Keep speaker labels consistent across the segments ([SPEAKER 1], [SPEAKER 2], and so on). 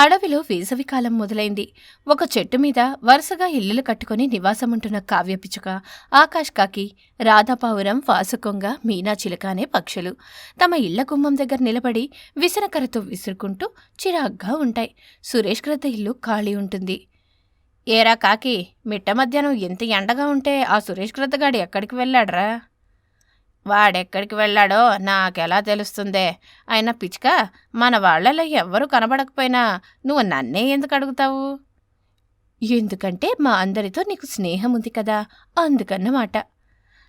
[SPEAKER 1] అడవిలో వేసవికాలం మొదలైంది. ఒక చెట్టు మీద వరుసగా ఇల్లులు కట్టుకుని నివాసముంటున్న కావ్యపిచ్చుక ఆకాష్ కాకి రాధాపావురం వాసుకొంగ మీనా చిలుక అనే పక్షులు. తమ ఇళ్ళ గుమ్మం దగ్గర నిలబడి విసనకరతో విసురుకుంటూ చిరాగ్గా ఉంటాయి. సురేష్ క్రత ఇల్లు ఖాళీ ఉంటుంది. ఏరా కాకి మిట్ట మధ్యాహ్నం ఎంత ఎండగా ఉంటే ఆ సురేష్ క్రతగాడు ఎక్కడికి వెళ్ళాడ్రా? వాడెక్కడికి వెళ్ళాడో నాకెలా తెలుస్తుందే. అయినా పిచ్చుక మన వాళ్ళలో ఎవ్వరూ కనబడకపోయినా నువ్వు నన్నే ఎందుకు అడుగుతావు? ఎందుకంటే మా అందరితో నీకు స్నేహం ఉంది కదా అందుకన్నమాట.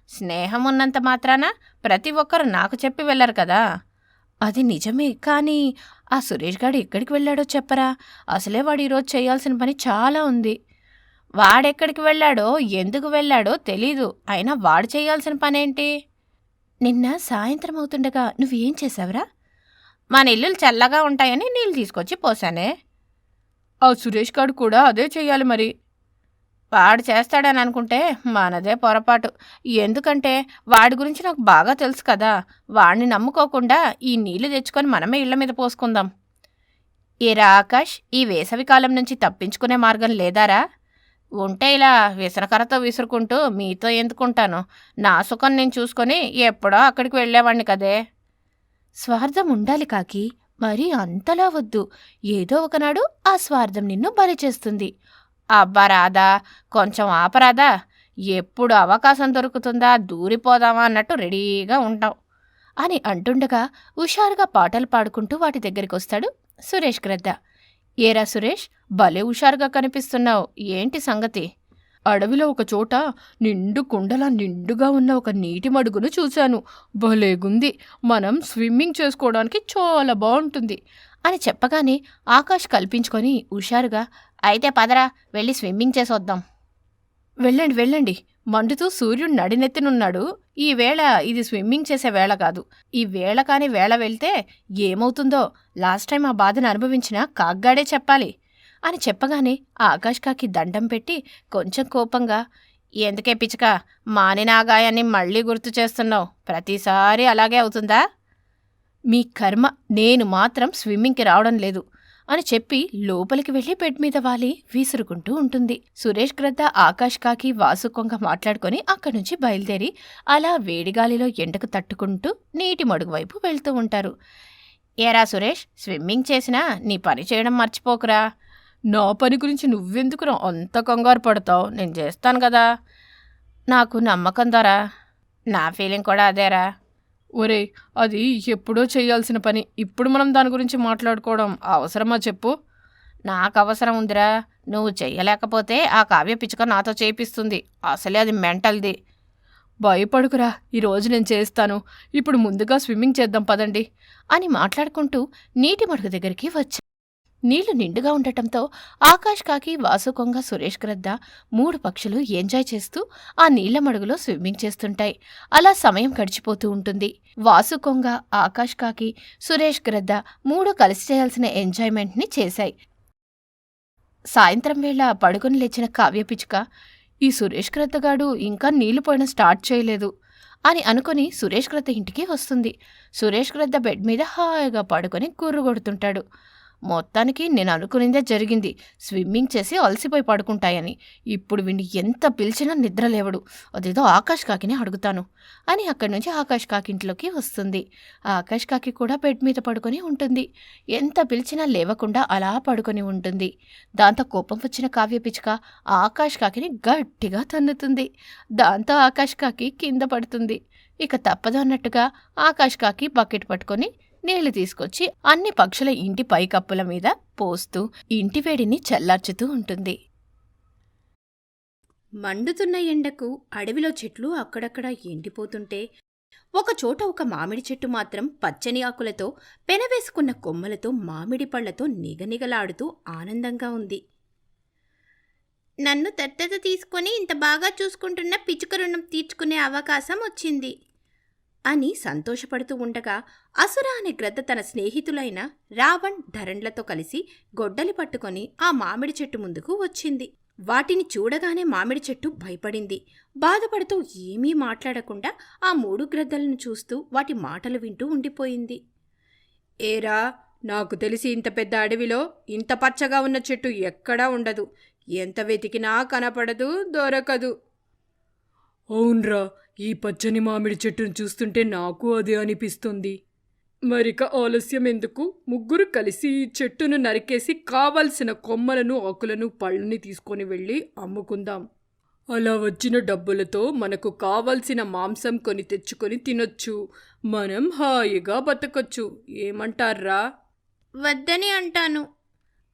[SPEAKER 1] స్నేహం ఉన్నంత మాత్రాన ప్రతి ఒక్కరు నాకు చెప్పి వెళ్ళరు కదా. అది నిజమే కానీ ఆ సురేష్ గాడు ఎక్కడికి వెళ్ళాడో చెప్పరా? అసలే వాడు ఈరోజు చేయాల్సిన పని చాలా ఉంది. వాడెక్కడికి వెళ్ళాడో ఎందుకు వెళ్ళాడో తెలీదు. అయినా వాడు చేయాల్సిన పనేంటి? నిన్న సాయంత్రం అవుతుండగా నువ్వేం చేసావురా మన ఇల్లులు చల్లగా ఉంటాయని నీళ్ళు తీసుకొచ్చి పోసానే. ఆ సురేష్ గారు కూడా అదే చెయ్యాలి మరి. వాడు చేస్తాడని అనుకుంటే మనదే పొరపాటు. ఎందుకంటే వాడి గురించి నాకు బాగా తెలుసు కదా. వాడిని నమ్ముకోకుండా ఈ నీళ్ళు తెచ్చుకొని మనమే ఇళ్ళ మీద పోసుకుందాం. ఏరా ఆకాష్ ఈ వేసవికాలం నుంచి తప్పించుకునే మార్గం లేదారా? ఉంటే ఇలా విసరకరతో విసురుకుంటూ మీతో ఎందుకుంటాను? నా సుఖం నేను చూసుకొని ఎప్పుడో అక్కడికి వెళ్ళేవాణ్ణి కదే. స్వార్థం ఉండాలి కాకి. మరీ అంతలా వద్దు. ఏదో ఒకనాడు ఆ స్వార్థం నిన్ను బలి చేస్తుంది అబ్బా రాదా కొంచెం ఆపరాదా ఎప్పుడు అవకాశం దొరుకుతుందా? దూరిపోదామా అన్నట్టు రెడీగా ఉంటాం అని అంటుండగా హుషారుగా పాటలు పాడుకుంటూ వాటి దగ్గరికి వస్తాడు సురేష్ గ్రద్ద. ఏరా సురేష్ భలే హుషారుగా కనిపిస్తున్నావు. ఏంటి సంగతి? అడవిలో ఒక చోట నిండు కుండలా నిండుగా ఉన్న ఒక నీటి మడుగును చూశాను. భలేగుంది మనం స్విమ్మింగ్ చేసుకోవడానికి చాలా బాగుంటుంది అని చెప్పగానే ఆకాష్ కల్పించుకొని హుషారుగా అయితే పదరా వెళ్ళి స్విమ్మింగ్ చేసొద్దాం. వెళ్ళండి వెళ్ళండి. మండుతూ సూర్యుడు నడినెత్తినున్నాడు. ఈ వేళ ఇది స్విమ్మింగ్ చేసే వేళ కాదు. ఈ వేళ కాని వేళ వెళ్తే ఏమవుతుందో? లాస్ట్ టైం ఆ బాధను అనుభవించిన కాగ్గాడే చెప్పాలి. అని చెప్పగానే ఆ ఆకాష్ కాకి దండం పెట్టి కొంచెం కోపంగా ఎందుకే పిచ్చుక? మానిన ఆ మళ్ళీ గుర్తు చేస్తున్నావు. ప్రతిసారి అలాగే అవుతుందా? మీ కర్మ నేను మాత్రం స్విమ్మింగ్కి రావడం లేదు. అని చెప్పి లోపలికి వెళ్ళి బెడ్ మీద వాలి విసురుకుంటూ ఉంటుంది. సురేష్ గ్రద్ద ఆకాష్ కాకి వాసు కొంగ మాట్లాడుకొని అక్కడి నుంచి బయలుదేరి అలా వేడిగాలిలో ఎండకు తట్టుకుంటూ నీటి మడుగు వైపు వెళ్తూ ఉంటారు. ఏరా సురేష్ స్విమ్మింగ్ చేసినా నీ పని చేయడం మర్చిపోకురా. నా పని గురించి నువ్వెందుకురా అంత కంగారు పడతావు. నేను చేస్తాను కదా. నాకు నమ్మకం ద్వారా నా ఫీలింగ్ కూడా అదేరా. ఒరే అది ఎప్పుడో చేయాల్సిన పని. ఇప్పుడు మనం దాని గురించి మాట్లాడుకోవడం అవసరమా చెప్పు? నాకు అవసరం ఉందిరా. నువ్వు చెయ్యలేకపోతే ఆ కావ్య పిచ్చుక నాతో చేపిస్తుంది అసలే అది మెంటల్ది. భయపడుకురా. ఈరోజు నేను చేస్తాను. ఇప్పుడు ముందుగా స్విమ్మింగ్ చేద్దాం పదండి. అని మాట్లాడుకుంటూ నీటి మడుగు దగ్గరికి వచ్చా నీళ్ళు నిండుగా ఉండటంతో ఆకాష్ కాకి వాసుకొంగ సురేష్ గ్రద్ద మూడు పక్షులు ఎంజాయ్ చేస్తూ ఆ నీళ్ళ మడుగులో స్విమ్మింగ్ చేస్తుంటాయి. అలా సమయం గడిచిపోతూ ఉంటుంది. వాసుకొంగ ఆకాష్ కాకి సురేష్ గ్రద్ద మూడు కలిసి చేయాల్సిన ఎంజాయ్మెంట్ని చేశాయి. సాయంత్రం వేళ పడుకుని లేచిన కావ్య పిచ్చుక ఈ సురేష్ గ్రద్దగాడు ఇంకా నీళ్ళు పోయడం స్టార్ట్ చేయలేదు అని అనుకుని సురేష్ గ్రద్ద ఇంటికి వస్తుంది. సురేష్ గ్రద్ద బెడ్ మీద హాయిగా పడుకొని గుర్రు కొడుతుంటాడు మొత్తానికి నేను అనుకునిందే జరిగింది. స్విమ్మింగ్ చేసి అలసిపోయి పడుకుంటాయని. ఇప్పుడు వీడిని ఎంత పిలిచినా నిద్ర లేవడు. అదేదో ఆకాష్ కాకిని అడుగుతాను అని అక్కడి నుంచి ఆకాష్ కాకింట్లోకి వస్తుంది. ఆకాష్ కాకి కూడా బెడ్ మీద పడుకొని ఉంటుంది. ఎంత పిలిచినా లేవకుండా అలా పడుకొని ఉంటుంది. దాంతో కోపం వచ్చిన కావ్య పిచ్చుక ఆకాష్ కాకిని గట్టిగా తన్నుతుంది. దాంతో ఆకాష్ కాకి కింద పడుతుంది. ఇక తప్పదు అన్నట్టుగా ఆకాష్ కాకి బకెట్ పట్టుకొని నీళ్ళు తీసుకొచ్చి అన్ని పక్షుల ఇంటి పైకప్పుల మీద పోస్తూ ఇంటి వేడిని చల్లార్చుతూ ఉంటుంది. మండుతున్న ఎండకు అడవిలో చెట్లు అక్కడక్కడ ఎండిపోతుంటే ఒకచోట ఒక మామిడి చెట్టు మాత్రం పచ్చని ఆకులతో పెనవేసుకున్న కొమ్మలతో మామిడి పళ్ళతో నిగనిగలాడుతూ ఆనందంగా ఉంది. నన్ను దత్తత తీసుకొని ఇంత బాగా చూసుకుంటున్న పిచ్చుక రుణం తీర్చుకునే అవకాశం వచ్చింది. అని సంతోషపడుతూ ఉండగా అసుర అనే గ్రద్ద తన స్నేహితులైన రావణ్ ధరణ్లతో కలిసి గొడ్డలి పట్టుకొని ఆ మామిడి చెట్టు ముందుకు వచ్చింది. వాటిని చూడగానే మామిడి చెట్టు భయపడింది. బాధపడుతూ ఏమీ మాట్లాడకుండా ఆ మూడు గ్రద్దలను చూస్తూ వాటి మాటలు వింటూ ఉండిపోయింది. ఏరా
[SPEAKER 2] నాకు తెలిసి ఇంత పెద్ద అడవిలో ఇంత పచ్చగా ఉన్న చెట్టు ఎక్కడా ఉండదు. ఎంత వెతికినా కనపడదు దొరకదు. అవునరా ఈ పచ్చని మామిడి చెట్టును చూస్తుంటే నాకు అదే అనిపిస్తుంది. మరిక ఆలస్యం ఎందుకు? ముగ్గురు కలిసి ఈ చెట్టును నరికేసి కావలసిన కొమ్మలను ఆకులను పళ్ళని తీసుకొని వెళ్ళి అమ్ముకుందాం. అలా వచ్చిన డబ్బులతో మనకు కావలసిన మాంసం కొని తెచ్చుకొని తినొచ్చు. మనం హాయిగా బతకొచ్చు. ఏమంటారా
[SPEAKER 1] వద్దని అంటాను.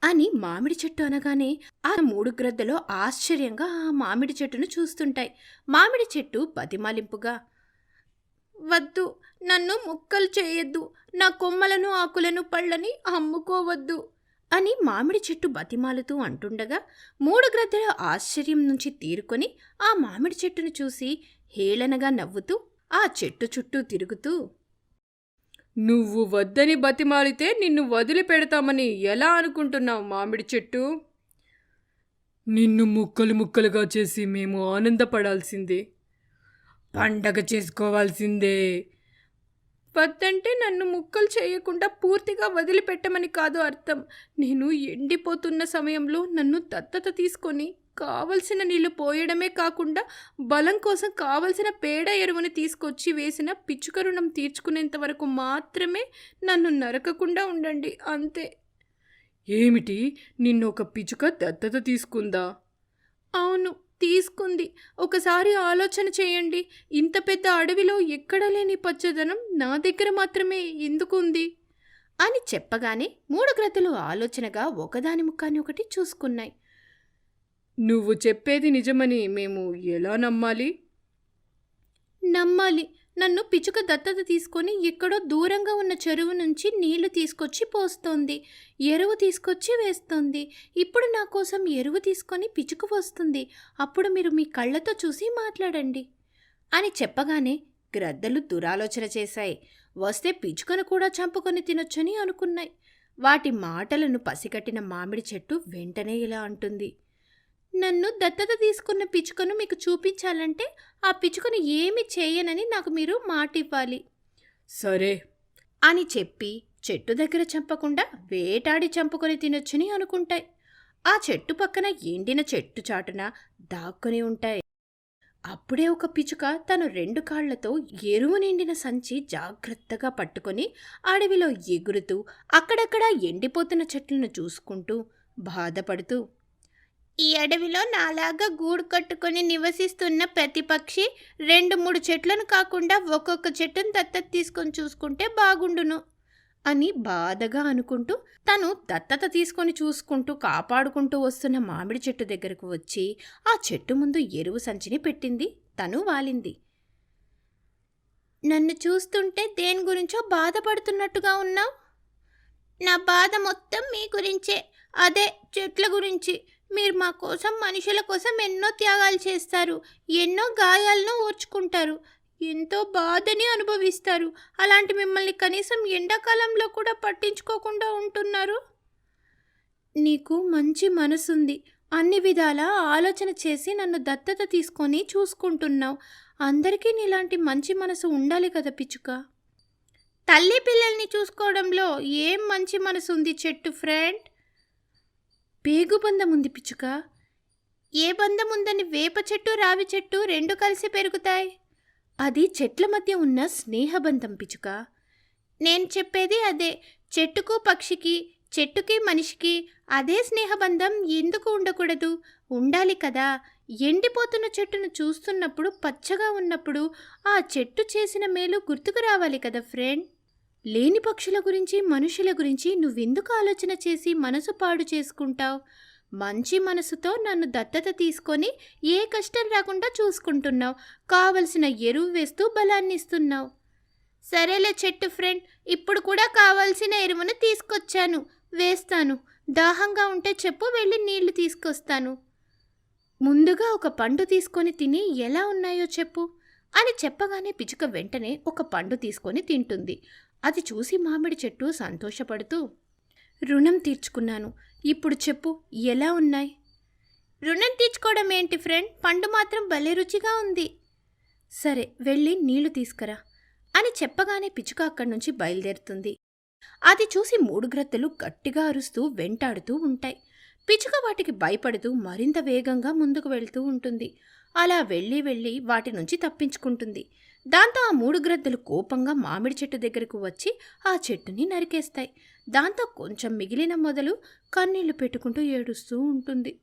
[SPEAKER 1] అని మామిడి చెట్టు అనగానే ఆ మూడు గ్రద్దలో ఆశ్చర్యంగా ఆ మామిడి చెట్టును చూస్తుంటాయి. మామిడి చెట్టు బతిమాలింపుగా వద్దు నన్ను ముక్కలు చేయొద్దు నా కొమ్మలను ఆకులను పళ్ళని అమ్ముకోవద్దు అని మామిడి చెట్టు బతిమాలుతూ అంటుండగా మూడు గ్రద్దల ఆశ్చర్యం నుంచి తీరుకొని ఆ మామిడి చెట్టును చూసి హేళనగా నవ్వుతూ ఆ చెట్టు చుట్టూ తిరుగుతూ
[SPEAKER 2] నువ్వు వద్దని బతిమాలితే నిన్ను వదిలిపెడతామని ఎలా అనుకుంటున్నావు మామిడి చెట్టు? నిన్ను ముక్కలు ముక్కలుగా చేసి మేము ఆనందపడాల్సిందే. పండగ చేసుకోవాల్సిందే. వద్దంటే నన్ను ముక్కలు చేయకుండా పూర్తిగా వదిలిపెట్టమని కాదు అర్థం. నేను ఎండిపోతున్న సమయంలో నన్ను దత్తత తీసుకొని కావలసిన నీళ్ళు పోయడమే కాకుండా బలం కోసం కావలసిన పేడ ఎరువుని తీసుకొచ్చి వేసిన పిచ్చుక రుణం తీర్చుకునేంత వరకు మాత్రమే నన్ను నరకకుండా ఉండండి అంతే. ఏమిటి? నిన్ను ఒక పిచ్చుక దత్తత తీసుకుందా? అవును తీసుకుంది. ఒకసారి ఆలోచన చేయండి. ఇంత పెద్ద అడవిలో ఎక్కడ లేని పచ్చదనం నా దగ్గర మాత్రమే ఎందుకు ఉంది? అని చెప్పగానే మూడు గ్రద్దలు ఆలోచనగా ఒకదాని ముఖాన్ని ఒకటి చూసుకున్నాయి. నువ్వు చెప్పేది నిజమని మేము ఎలా నమ్మాలి? నమ్మాలి. నన్ను పిచ్చుక దత్తత తీసుకొని ఎక్కడో దూరంగా ఉన్న చెరువు నుంచి నీళ్ళు తీసుకొచ్చి పోస్తోంది. ఎరువు తీసుకొచ్చి వేస్తోంది. ఇప్పుడు నా కోసం ఎరువు తీసుకొని పిచ్చుక వస్తుంది అప్పుడు మీరు మీ కళ్ళతో చూసి మాట్లాడండి. అని చెప్పగానే గ్రద్దలు దురాలోచన చేశాయి. వస్తే పిచ్చుకను కూడా చంపుకొని తినొచ్చని అనుకున్నాయి. వాటి మాటలను పసిగట్టిన మామిడి చెట్టు వెంటనే ఇలా అంటుంది. నన్ను దత్తత తీసుకున్న పిచ్చుకను మీకు చూపించాలంటే ఆ పిచ్చుకను ఏమి చేయనని నాకు మీరు మాట ఇవ్వాలి సరే.
[SPEAKER 1] అని చెప్పి చెట్టు దగ్గర చంపకుండా వేటాడి చంపుకొని తినొచ్చని అనుకుంటాయి. ఆ చెట్టు పక్కన ఎండిన చెట్టు చాటున దాక్కుని ఉంటాయి. అప్పుడే ఒక పిచుక తను రెండు కాళ్ళతో ఎరువు నిండిన సంచి జాగ్రత్తగా పట్టుకొని అడవిలో ఎగురుతూ అక్కడక్కడ ఎండిపోతున్న చెట్లను చూసుకుంటూ బాధపడుతూ ఈ అడవిలో నాలాగా గూడు కట్టుకొని నివసిస్తున్న ప్రతి పక్షి రెండు మూడు చెట్లను కాకుండా ఒక్కొక్క చెట్టును దత్తత తీసుకొని చూసుకుంటే బాగుండును అని బాధగా అనుకుంటూ తను దత్తత తీసుకొని చూసుకుంటూ కాపాడుకుంటూ వస్తున్న మామిడి చెట్టు దగ్గరకు వచ్చి ఆ చెట్టు ముందు ఎరువు సంచిని పెట్టింది. తను వాలింది. నన్ను చూస్తుంటే దేని గురించో బాధపడుతున్నట్టుగా ఉన్నావు? నా బాధ మొత్తం మీ గురించే. అదే చెట్ల గురించి. మీరు మా కోసం మనుషుల కోసం ఎన్నో త్యాగాలు చేస్తారు. ఎన్నో గాయాలను ఓర్చుకుంటారు. ఎంతో బాధని అనుభవిస్తారు. అలాంటి మిమ్మల్ని కనీసం ఎండాకాలంలో కూడా పట్టించుకోకుండా ఉంటున్నారు? నీకు మంచి మనసుంది. అన్ని విధాల ఆలోచన చేసి నన్ను దత్తత తీసుకొని చూసుకుంటున్నావు. అందరికీ నీలాంటి మంచి మనసు ఉండాలి కదా పిచ్చుక? తల్లి పిల్లల్ని చూసుకోవడంలో ఏం మంచి మనసు ఉంది చెట్టు ఫ్రెండ్? పేగు బంధం ఉంది పిచ్చుక. ఏ బంధం ఉందని వేప చెట్టు రావి చెట్టు రెండు కలిసి పెరుగుతాయి? అది చెట్ల మధ్య ఉన్న స్నేహబంధం పిచ్చుక. నేను చెప్పేది అదే. చెట్టుకు పక్షికి చెట్టుకి మనిషికి అదే స్నేహబంధం ఎందుకు ఉండకూడదు? ఉండాలి కదా. ఎండిపోతున్న చెట్టును చూస్తున్నప్పుడు పచ్చగా ఉన్నప్పుడు ఆ చెట్టు చేసిన మేలు గుర్తుకు రావాలి కదా ఫ్రెండ్. లేని పక్షుల గురించి మనుషుల గురించి నువ్వెందుకు ఆలోచన చేసి మనసు పాడు చేసుకుంటావు? మంచి మనసుతో నన్ను దత్తత తీసుకొని ఏ కష్టం రాకుండా చూసుకుంటున్నావు? కావలసిన ఎరువు వేస్తూ బలాన్ని ఇస్తున్నావు. సరేలే చెట్టు ఫ్రెండ్ ఇప్పుడు కూడా కావాల్సిన ఎరువును తీసుకొచ్చాను. వేస్తాను. దాహంగా ఉంటే చెప్పు వెళ్ళి నీళ్ళు తీసుకొస్తాను. ముందుగా ఒక పండు తీసుకొని తిని ఎలా ఉన్నాయో చెప్పు. అని చెప్పగానే పిచుక వెంటనే ఒక పండు తీసుకొని తింటుంది. అది చూసి మామిడి చెట్టు సంతోషపడుతూ రుణం తీర్చుకున్నాను. ఇప్పుడు చెప్పు ఎలా ఉన్నాయి? రుణం తీర్చుకోవడం ఏంటి ఫ్రెండ్? పండు మాత్రం భలే రుచిగా ఉంది. సరే వెళ్ళి నీళ్ళు తీసుకురా అని చెప్పగానే పిచుక అక్కడి నుంచి బయలుదేరుతుంది. అది చూసి మూడు గ్రత్తలు గట్టిగా అరుస్తూ వెంటాడుతూ ఉంటాయి. పిచ్చుక వాటికి భయపడుతూ మరింత వేగంగా ముందుకు వెళ్తూ ఉంటుంది. అలా వెళ్ళి వెళ్ళి వాటి నుంచి తప్పించుకుంటుంది. దాంతో ఆ మూడు గ్రద్దలు కోపంగా మామిడి చెట్టు దగ్గరకు వచ్చి ఆ చెట్టుని నరికేస్తాయి. దాంతో కొంచెం మిగిలిన మొదలు కన్నీళ్ళు పెట్టుకుంటూ ఏడుస్తూ ఉంటుంది.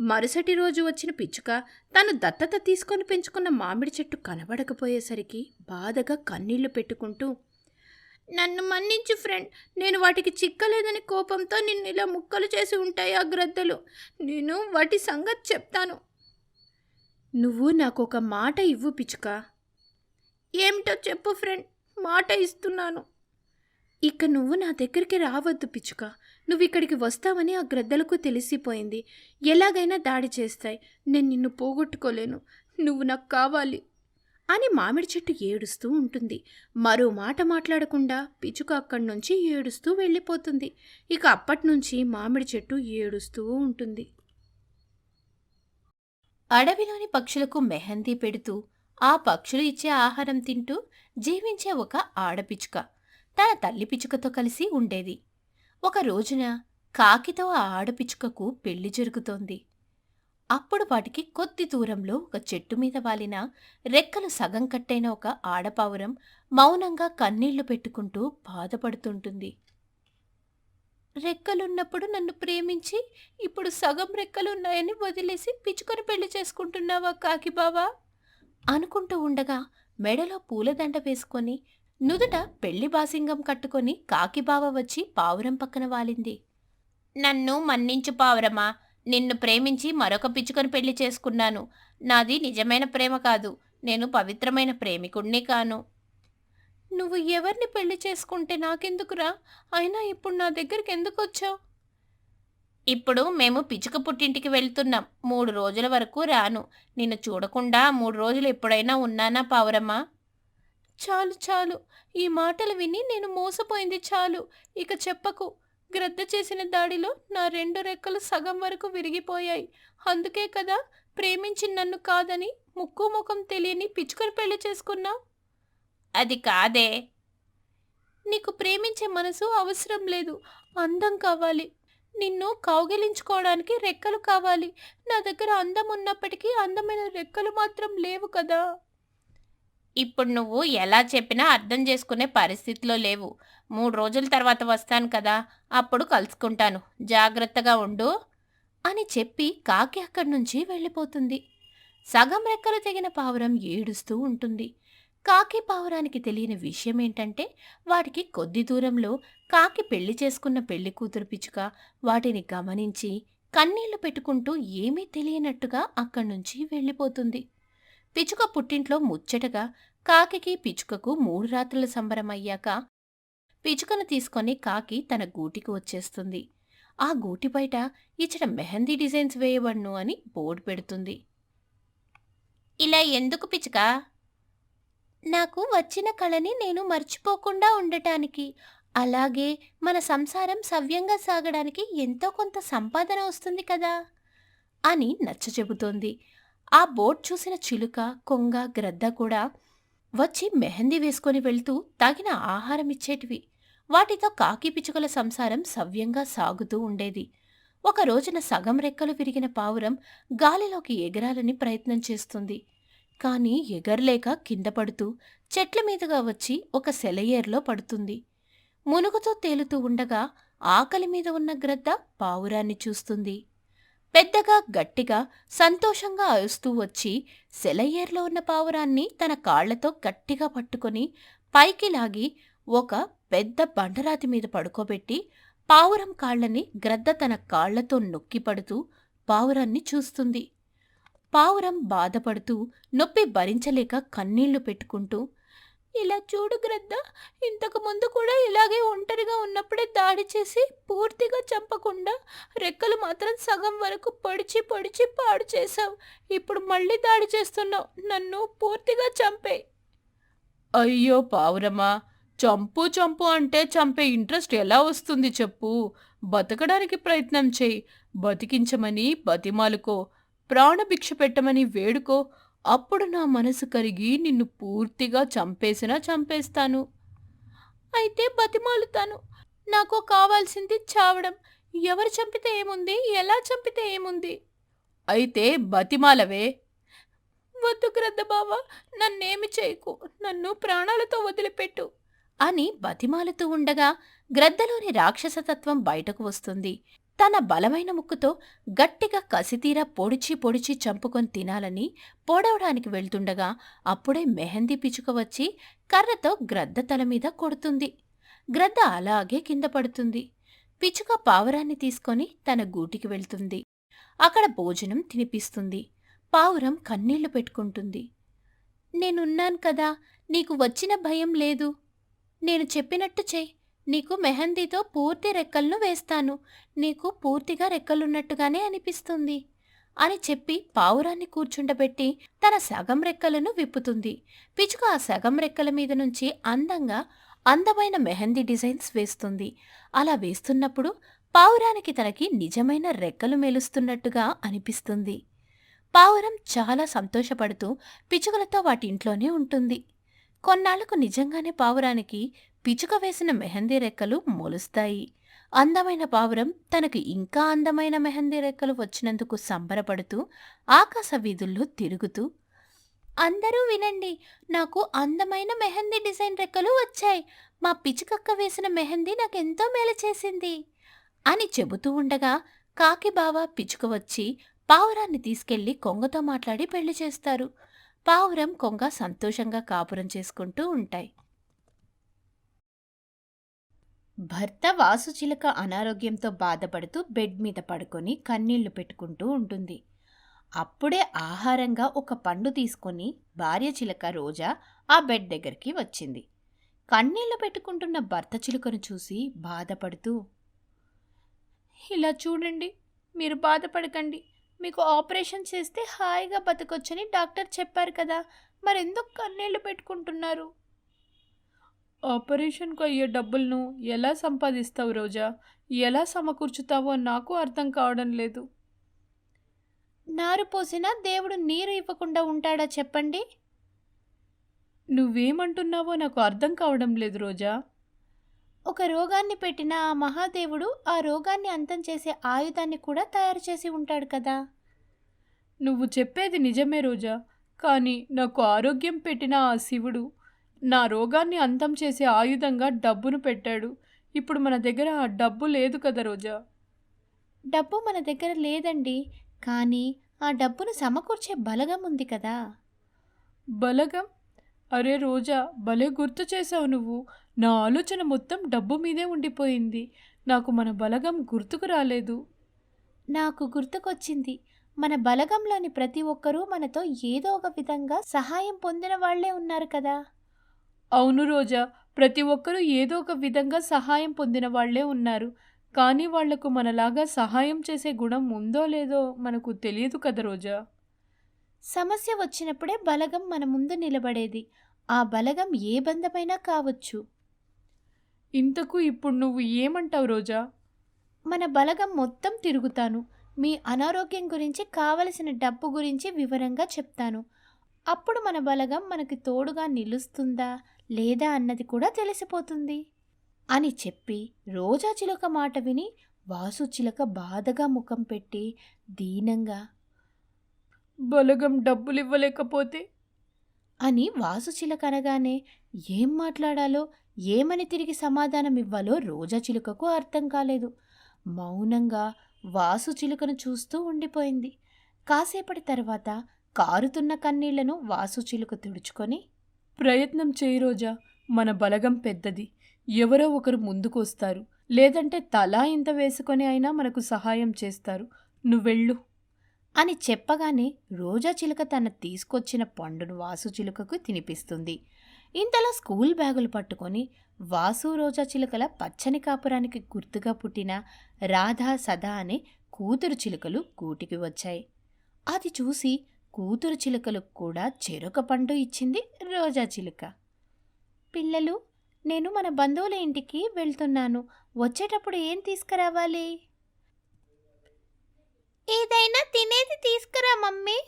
[SPEAKER 1] మరుసటి రోజు వచ్చిన పిచ్చుక తను దత్తత తీసుకొని పెంచుకున్న మామిడి చెట్టు కనబడకపోయేసరికి బాధగా కన్నీళ్ళు పెట్టుకుంటూ నన్ను మన్నించు ఫ్రెండ్ నేను వాటికి చిక్కలేదని కోపంతో నిన్ను ఇలా ముక్కలు చేసి ఉంటాయి ఆ గ్రద్దలు. నేను వాటి సంగతి చెప్తాను. నువ్వు నాకు ఒక మాట ఇవ్వు పిచ్చుక. ఏమిటో చెప్పు ఫ్రెండ్ మాట ఇస్తున్నాను. ఇక నువ్వు నా దగ్గరికి రావద్దు పిచ్చుక. నువ్వు ఇక్కడికి వస్తావని ఆ గ్రద్దలకు తెలిసిపోయింది. ఎలాగైనా దాడి చేస్తాయి. నేను నిన్ను పోగొట్టుకోలేను. నువ్వు నాకు కావాలి. అని మామిడి చెట్టు ఏడుస్తూ ఉంటుంది. మరో మాట మాట్లాడకుండా పిచ్చుక అక్కడి నుంచి ఏడుస్తూ వెళ్ళిపోతుంది. ఇక అప్పటి నుంచి మామిడి చెట్టు ఏడుస్తూ ఉంటుంది. అడవిలోని పక్షులకు మెహందీ పెడుతూ ఆ పక్షులు ఇచ్చే ఆహారం తింటూ జీవించే ఒక ఆడపిచ్చుక తన తల్లి పిచ్చుకతో కలిసి ఉండేది. ఒక రోజున కాకితో ఆ ఆడపిచ్చుకకు పెళ్ళి జరుగుతోంది. అప్పుడు వాటికి కొద్ది దూరంలో ఒక చెట్టు మీద వాలిన రెక్కలు సగం కట్టైన ఒక ఆడపావురం మౌనంగా కన్నీళ్ళు పెట్టుకుంటూ బాధపడుతుంటుంది. రెక్కలున్నప్పుడు నన్ను ప్రేమించి ఇప్పుడు సగం రెక్కలున్నాయని వదిలేసి పిచుకొని పెళ్ళి చేసుకుంటున్నావా కాకి బావా? అనుకుంటూ ఉండగా మెడలో పూలదండ వేసుకొని నుదుట పెళ్ళి బాసింగం కట్టుకొని కాకిబావ వచ్చి పావురం పక్కన వాలింది. నన్ను మన్నించు పావురమా నిన్ను ప్రేమించి మరొక పిచ్చుకొని పెళ్ళి చేసుకున్నాను. నాది నిజమైన ప్రేమ కాదు నేను పవిత్రమైన ప్రేమికుణ్ణి కాను. నువ్వు ఎవరిని పెళ్ళి చేసుకుంటే నాకెందుకురా? అయినా ఇప్పుడు నా దగ్గరికి ఎందుకు వచ్చావు ఇప్పుడు మేము పిచ్చుక పుట్టింటికి వెళ్తున్నాం. మూడు రోజుల వరకు రాను. నిన్ను చూడకుండా మూడు రోజులు ఎప్పుడైనా ఉన్నానా పావురమ్మా? చాలు చాలు. ఈ మాటలు విని నేను మోసపోయింది చాలు. ఇక చెప్పకు. గ్రద్ద చేసిన దాడిలో నా రెండు రెక్కలు సగం వరకు విరిగిపోయాయి. అందుకే కదా ప్రేమించి నన్ను కాదని ముక్కు ముఖం తెలియని పిచ్చుకొని పెళ్ళి చేసుకున్నావు? అది కాదే. నీకు ప్రేమించే మనసు అవసరం లేదు. అందం కావాలి. నిన్ను కౌగిలించుకోవడానికి రెక్కలు కావాలి. నా దగ్గర అందం ఉన్నప్పటికీ అందమైన రెక్కలు మాత్రం లేవు కదా. ఇప్పుడు నువ్వు ఎలా చెప్పినా అర్థం చేసుకునే పరిస్థితిలో లేవు. మూడు రోజుల తర్వాత వస్తాను కదా. అప్పుడు కలుసుకుంటాను. జాగ్రత్తగా ఉండు అని చెప్పి కాకి అక్కడి నుంచి వెళ్ళిపోతుంది. సగం రెక్కలు తెగిన పావురం ఏడుస్తూ ఉంటుంది. కాకి పావురానికి తెలియని విషయం ఏంటంటే వాటికి కొద్ది దూరంలో కాకి పెళ్ళి చేసుకున్న పెళ్ళి కూతురు పిచ్చుక వాటిని గమనించి కన్నీళ్ళు పెట్టుకుంటూ ఏమీ తెలియనట్టుగా అక్కడి నుంచి వెళ్ళిపోతుంది. పిచ్చుక పుట్టింట్లో ముచ్చటగా కాకికి పిచ్చుకకు మూడు రాత్రుల సంబరం అయ్యాక పిచ్చుకను తీసుకొని కాకి తన గూటికి వచ్చేస్తుంది. ఆ గూటి బయట ఇచ్చట మెహందీ డిజైన్స్ వేయబడ్ను అని బోర్డు పెడుతుంది. ఇలా ఎందుకు పిచ్చుక? నాకు వచ్చిన కళని నేను మర్చిపోకుండా ఉండటానికి. అలాగే మన సంసారం సవ్యంగా సాగడానికి ఎంతో కొంత సంపాదన వస్తుంది కదా? అని నచ్చ చెబుతోంది ఆ బోట్ చూసిన చిలుక కొంగ గ్రద్ద కూడా వచ్చి మెహందీ వేసుకొని వెళ్తూ తగిన ఆహారం ఇచ్చేటివి. వాటితో కాకి పిచ్చుకల సంసారం సవ్యంగా సాగుతూ ఉండేది. ఒక రోజున సగం రెక్కలు విరిగిన పావురం గాలిలోకి ఎగరాలని ప్రయత్నం చేస్తుంది. కానీ ఎగరలేక కింద పడుతూ చెట్ల మీదుగా వచ్చి ఒక సెలయేర్లో పడుతుంది. మునుగుతో తేలుతూ ఉండగా ఆకలి మీద ఉన్న గ్రద్ద పావురాన్ని చూస్తుంది. పెద్దగా గట్టిగా సంతోషంగా అరుస్తూ వచ్చి సెలయేర్లో ఉన్న పావురాన్ని తన కాళ్ళతో గట్టిగా పట్టుకొని పైకి లాగి ఒక పెద్ద బండరాతి మీద పడుకోబెట్టి పావురం కాళ్ళని గ్రద్ద తన కాళ్ళతో నొక్కి పడుతూ పావురాన్ని చూస్తుంది. పావురం బాధపడుతూ నొప్పి భరించలేక కన్నీళ్ళు పెట్టుకుంటూ ఇలా చూడు గ్రద్ద ఇంతకు ముందు కూడా ఇలాగే ఒంటరిగా ఉన్నప్పుడే దాడి చేసి పూర్తిగా చంపకుండా రెక్కలు మాత్రం సగం వరకు పొడిచి పొడిచి పాడు చేశావు. ఇప్పుడు మళ్ళీ దాడి చేస్తున్నావు. నన్ను పూర్తిగా చంపే అయ్యో పావురమా చంపు చంపు అంటే చంపే ఇంట్రెస్ట్ ఎలా వస్తుంది చెప్పు. బతకడానికి ప్రయత్నం చేయి. బతికించమని బతిమాలుకో. ప్రాణభిక్ష పెట్టమని వేడుకో అప్పుడు నా మనసు కరిగి నిన్ను పూర్తిగా చంపేసినా చంపేస్తాను. అయితే బతిమాలుతాను. నాకు కావాల్సింది చావడం. ఎవరు చంపితే ఏముంది? ఎలా చంపితే ఏముంది? అయితే బతిమాలవే. వద్దు గ్రద్ద బావా నన్నేమి చేయకు. నన్ను ప్రాణాలతో వదిలిపెట్టు. అని బతిమాలుతూ ఉండగా గ్రద్దలోని రాక్షసతత్వం బయటకు వస్తుంది. తన బలమైన ముక్కుతో గట్టిగా కసితీరా పొడిచి పొడిచి చంపుకొని తినాలని పొడవడానికి వెళ్తుండగా అప్పుడే మెహందీ పిచుక వచ్చి కర్రతో గ్రద్ద తల మీద కొడుతుంది. గ్రద్ద అలాగే కింద పడుతుంది. పిచుక పావురాన్ని తీసుకొని తన గూటికి వెళ్తుంది. అక్కడ భోజనం తినిపిస్తుంది. పావురం కన్నీళ్ళు పెట్టుకుంటుంది. నేనున్నాను కదా నీకు వచ్చిన భయం లేదు. నేను చెప్పినట్టు చెయ్యి నీకు మెహందీతో పూర్తి రెక్కలను వేస్తాను. నీకు పూర్తిగా రెక్కలున్నట్టుగానే అనిపిస్తుంది అని చెప్పి పావురాన్ని కూర్చుండబెట్టి తన సగం రెక్కలను విప్పుతుంది. పిచుక ఆ సగం రెక్కల మీద నుంచి అందంగా అందమైన మెహందీ డిజైన్స్ వేస్తుంది. అలా వేస్తున్నప్పుడు పావురానికి తనకి నిజమైన రెక్కలు మెలుస్తున్నట్టుగా అనిపిస్తుంది. పావురం చాలా సంతోషపడుతూ పిచుకలతో వాటి ఇంట్లోనే ఉంటుంది. కొన్నాళ్ళకు నిజంగానే పావురానికి పిచుక వేసిన మెహందీ రెక్కలు మొలుస్తాయి. అందమైన పావురం తనకు ఇంకా అందమైన మెహందీ రెక్కలు వచ్చినందుకు సంబరపడుతూ ఆకాశ వీధుల్లో తిరుగుతూ అందరూ వినండి నాకు అందమైన మెహందీ డిజైన్ రెక్కలు వచ్చాయి. మా పిచుకక్క వేసిన మెహందీ నాకెంతో మేలు చేసింది అని చెబుతూ ఉండగా కాకి బావ పిచుక వచ్చి పావురాన్ని తీసుకెళ్ళి కొంగతో మాట్లాడి పెళ్ళి చేస్తారు. పావురం కొంగ సంతోషంగా కాపురం చేసుకుంటూ ఉంటాయి. భర్త వాసుచిలక అనారోగ్యంతో బాధపడుతూ బెడ్ మీద పడుకొని కన్నీళ్ళు పెట్టుకుంటూ ఉంటుంది. అప్పుడే ఆహారంగా ఒక పండు తీసుకొని భార్య చిలక రోజా ఆ బెడ్ దగ్గరికి వచ్చింది. కన్నీళ్ళు పెట్టుకుంటున్న భర్త చిలుకను చూసి బాధపడుతూ ఇలా చూడండి మీరు బాధపడకండి. మీకు ఆపరేషన్ చేస్తే హాయిగా బతకొచ్చని డాక్టర్ చెప్పారు కదా మరెందుకు కన్నీళ్ళు పెట్టుకుంటున్నారు?
[SPEAKER 2] ఆపరేషన్కు అయ్యే డబ్బులను ఎలా సంపాదిస్తావు రోజా? ఎలా సమకూర్చుతావో నాకు అర్థం కావడం లేదు.
[SPEAKER 1] నారు పోసినా దేవుడు నీరు ఇవ్వకుండా ఉంటాడా చెప్పండి?
[SPEAKER 2] నువ్వేమంటున్నావో నాకు అర్థం కావడం లేదు రోజా.
[SPEAKER 1] ఒక రోగాన్ని పెట్టిన ఆ మహాదేవుడు ఆ రోగాన్ని అంతం చేసే ఆయుధాన్ని కూడా తయారు చేసి ఉంటాడు కదా.
[SPEAKER 2] నువ్వు చెప్పేది నిజమే రోజా కానీ నాకు ఆరోగ్యం పెట్టిన ఆ శివుడు నా రోగాన్ని అంతం చేసే ఆయుధంగా డబ్బును పెట్టాడు. ఇప్పుడు మన దగ్గర ఆ డబ్బు లేదు కదా రోజా.
[SPEAKER 1] డబ్బు మన దగ్గర లేదండి కానీ ఆ డబ్బును సమకూర్చే బలగం ఉంది కదా.
[SPEAKER 2] బలగం? అరే రోజా భలే గుర్తు చేసావు నువ్వు. నా ఆలోచన మొత్తం డబ్బు మీదే ఉండిపోయింది. నాకు మన బలగం గుర్తుకు రాలేదు.
[SPEAKER 1] నాకు గుర్తుకొచ్చింది. మన బలగంలోని ప్రతి ఒక్కరూ మనతో ఏదో ఒక విధంగా సహాయం పొందిన వాళ్ళే ఉన్నారు కదా.
[SPEAKER 2] అవును రోజా ప్రతి ఒక్కరూ ఏదో ఒక విధంగా సహాయం పొందిన వాళ్ళే ఉన్నారు. కానీ వాళ్ళకు మనలాగా సహాయం చేసే గుణం ఉందో లేదో మనకు తెలియదు కదా రోజా.
[SPEAKER 1] సమస్య వచ్చినప్పుడే బలగం మన ముందు నిలబడేది. ఆ బలగం ఏ బంధమైనా కావచ్చు.
[SPEAKER 2] ఇంతకు ఇప్పుడు నువ్వు ఏమంటావు రోజా?
[SPEAKER 1] మన బలగం మొత్తం తిరుగుతాను. మీ అనారోగ్యం గురించి కావలసిన డబ్బు గురించి వివరంగా చెప్తాను. అప్పుడు మన బలగం మనకి తోడుగా నిలుస్తుందా లేదా అన్నది కూడా తెలిసిపోతుంది. అని చెప్పి రోజా చిలుక మాట విని వాసు చిలుక బాధగా ముఖం పెట్టి దీనంగా
[SPEAKER 2] బలగం డబ్బులు ఇవ్వలేకపోతే
[SPEAKER 1] అని వాసు చిలుక అనగానే ఏం మాట్లాడాలో ఏమని తిరిగి సమాధానం ఇవ్వాలో రోజా చిలుకకు అర్థం కాలేదు. మౌనంగా వాసు చిలుకను చూస్తూ ఉండిపోయింది. కాసేపటి తర్వాత కారుతున్న కన్నీళ్ళను వాసు చిలుక తుడుచుకొని
[SPEAKER 2] ప్రయత్నం చేయి రోజా మన బలగం పెద్దది. ఎవరో ఒకరు ముందుకు వస్తారు లేదంటే తలా ఇంత వేసుకొని అయినా మనకు సహాయం చేస్తారు. నువ్వెళ్ళు.
[SPEAKER 1] అని చెప్పగానే రోజా చిలుక తన తీసుకొచ్చిన పండును వాసు చిలుకకు తినిపిస్తుంది. ఇంతలో స్కూల్ బ్యాగులు పట్టుకొని వాసు రోజా చిలుకల పచ్చని కాపురానికి గుర్తుగా పుట్టిన రాధా సదా అనే కూతురు చిలుకలు గూటికి వచ్చాయి. అది చూసి కూతురు చిలుకలకు కూడా చెరొక పండు ఇచ్చింది రోజా చిలుక. పిల్లలు నేను మన బంధువుల ఇంటికి వెళ్తున్నాను. వచ్చేటప్పుడు ఏం తీసుకురావాలి? ఏదైనా తినేది తీసుకురా మమ్మీ!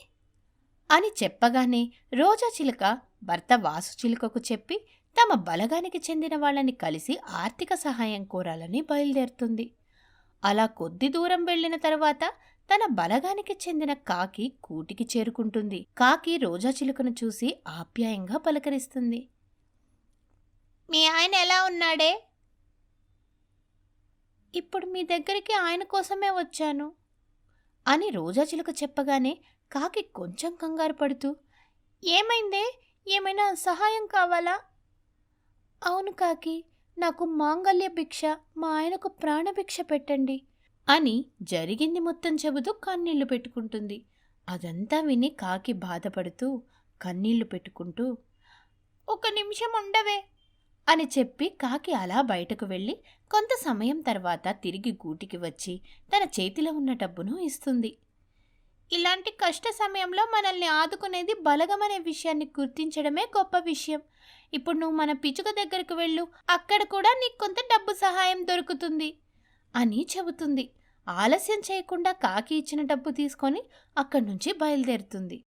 [SPEAKER 1] అని చెప్పగానే రోజా చిలుక భర్త వాసు చిలుకకు చెప్పి తమ బలగానికి చెందిన వాళ్ళని కలిసి ఆర్థిక సహాయం కోరాలని బయలుదేరుతుంది. అలా కొద్ది దూరం వెళ్ళిన తర్వాత తన బలగానికి చెందిన కాకి కూటికి చేరుకుంటుంది. కాకి రోజా చిలుకను చూసి ఆప్యాయంగా పలకరిస్తుంది. మీ ఆయన ఎలా ఉన్నాడే? ఇప్పుడు మీ దగ్గరికి ఆయన కోసమే వచ్చాను అని రోజా చిలుక చెప్పగానే కాకి కొంచెం కంగారు పడుతూ ఏమైందే? ఏమైనా సహాయం కావాలా? అవును కాకి నాకు మాంగల్య భిక్ష మా ఆయనకు ప్రాణభిక్ష పెట్టండి. అని జరిగింది మొత్తం చెబుతూ కన్నీళ్ళు పెట్టుకుంటుంది. అదంతా విని కాకి బాధపడుతూ కన్నీళ్ళు పెట్టుకుంటూ ఒక నిమిషం ఉండవే అని చెప్పి కాకి అలా బయటకు వెళ్ళి కొంత సమయం తర్వాత తిరిగి గూటికి వచ్చి తన చేతిలో ఉన్న డబ్బును ఇస్తుంది. ఇలాంటి కష్ట సమయంలో మనల్ని ఆదుకునేది బలగమనే విషయాన్ని గుర్తించడమే గొప్ప విషయం. ఇప్పుడు నువ్వు మన పిచుక దగ్గరకు వెళ్ళు. అక్కడ కూడా నీకు కొంత డబ్బు సహాయం దొరుకుతుంది అని చెబుతుంది. ఆలస్యం చేయకుండా కాకి ఇచ్చిన డబ్బు తీసుకొని అక్కడి నుంచి బయలుదేరుతుంది.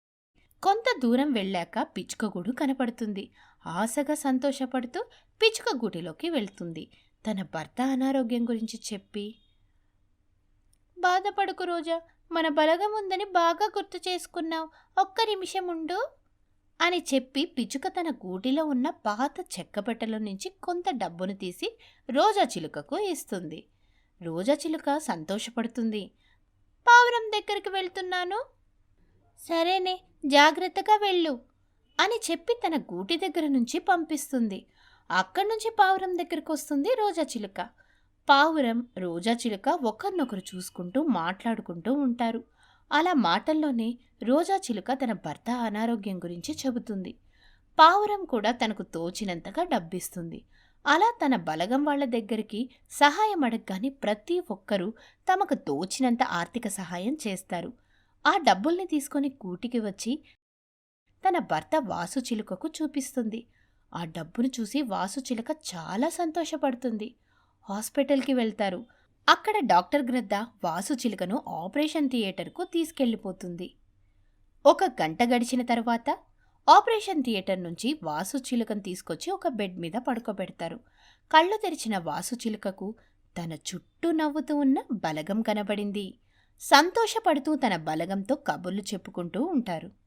[SPEAKER 1] కొంత దూరం వెళ్ళాక పిచ్చుక గూడు కనపడుతుంది. ఆశగా సంతోషపడుతూ పిచ్చుక గుడిలోకి వెళ్తుంది. తన భర్త అనారోగ్యం గురించి చెప్పి బాధపడుకు రోజా. మన బలగం ఉందని బాగా గుర్తు చేసుకున్నావు. ఒక్క నిమిషం ఉండు. అని చెప్పి పిచ్చుక తన గూటిలో ఉన్న పాత చెక్కబెట్టలో నుంచి కొంత డబ్బును తీసి రోజా చిలుకకు ఇస్తుంది. రోజా చిలుక సంతోషపడుతుంది. పావురం దగ్గరికి వెళ్తున్నాను. సరేనే జాగ్రత్తగా వెళ్ళు అని చెప్పి తన గూటి దగ్గర నుంచి పంపిస్తుంది. అక్కడి నుంచి పావురం దగ్గరికి వస్తుంది రోజా చిలుక. పావురం రోజా చిలుక ఒకరినొకరు చూసుకుంటూ మాట్లాడుకుంటూ ఉంటారు. అలా మాటల్లోనే రోజా చిలుక తన భర్త అనారోగ్యం గురించి చెబుతుంది. పావురం కూడా తనకు తోచినంతగా డబ్బిస్తుంది. అలా తన బలగం వాళ్ళ దగ్గరికి సహాయం అడగగానే ప్రతి ఒక్కరూ తమకు తోచినంత ఆర్థిక సహాయం చేస్తారు. ఆ డబ్బుల్ని తీసుకొని కూటికి వచ్చి తన భర్త వాసు చిలుకకు చూపిస్తుంది. ఆ డబ్బును చూసి వాసు చిలుక చాలా సంతోషపడుతుంది. హాస్పిటల్కి వెళ్తారు. అక్కడ డాక్టర్ గ్రద్ద వాసు చిలుకను ఆపరేషన్ థియేటర్కు తీసుకెళ్ళిపోతుంది. ఒక గంట గడిచిన తర్వాత ఆపరేషన్ థియేటర్ నుంచి వాసు చిలుకను తీసుకొచ్చి ఒక బెడ్ మీద పడుకోబెడతారు. కళ్ళు తెరిచిన వాసు చిలుకకు తన చుట్టూ నవ్వుతూ ఉన్న బలగం కనబడింది. సంతోషపడుతూ తన బలగంతో కబుర్లు చెప్పుకుంటూ ఉంటారు.